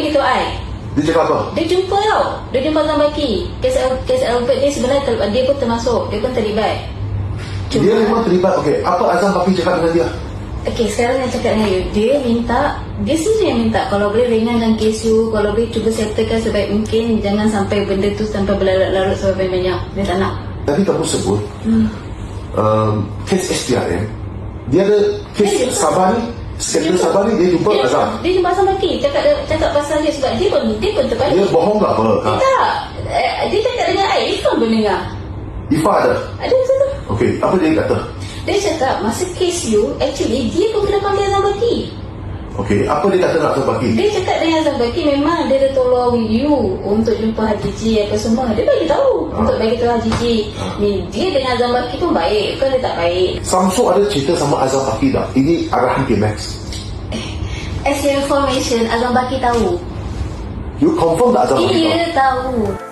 beritahu I. Dia cakap apa? Dia jumpa tau. Dia jumpa Azam Baki. Kes, kes Albert ni sebenarnya ter, dia pun termasuk. Dia pun terlibat. Dia memang terlibat. Okey, apa Azam Papi cakap dengan dia? Okey, sekarang yang cakap dengan you, dia minta, dia sendiri yang minta kalau boleh ringankan kes you, kalau boleh cuba settlekan sebaik mungkin, jangan sampai benda tu sampai berlarut-larut sampai banyak. Dia tak nak. Tadi kamu sebut Hmm. um, kes SPRM. Dia ada kes Dia- Sabah ni, Dia- Sabah ni dia jumpa dia, Azam. Dia jumpa Azam Baki, cakap, dia dia pun, terbalik. Dia bohong ke apa? Dia tak. Eh, Dia cakap dengan I, Irfan pun dengar. Ifa ada. Ada masa tu. Okey, apa dia kata? Dia cakap, masa kes you, actually dia pun kena panggil Azam Baki. Okey, apa dia kata nak Azam Papi? Dia cakap dengan Azam Baki memang dia dah tolong you untuk jumpa Haji Ji apa semua. Dia bagi tahu Ha. untuk bagi tahu Haji Ji. Ha. Ni dia dengan Azam Baki pun baik, bukan dia tak baik. Samsu ada cerita sama Azam Papi tak? Ini arahan K-Max. As your information, Azam Baki tahu. You confirm tak Azam Papi tahu? Dia tahu.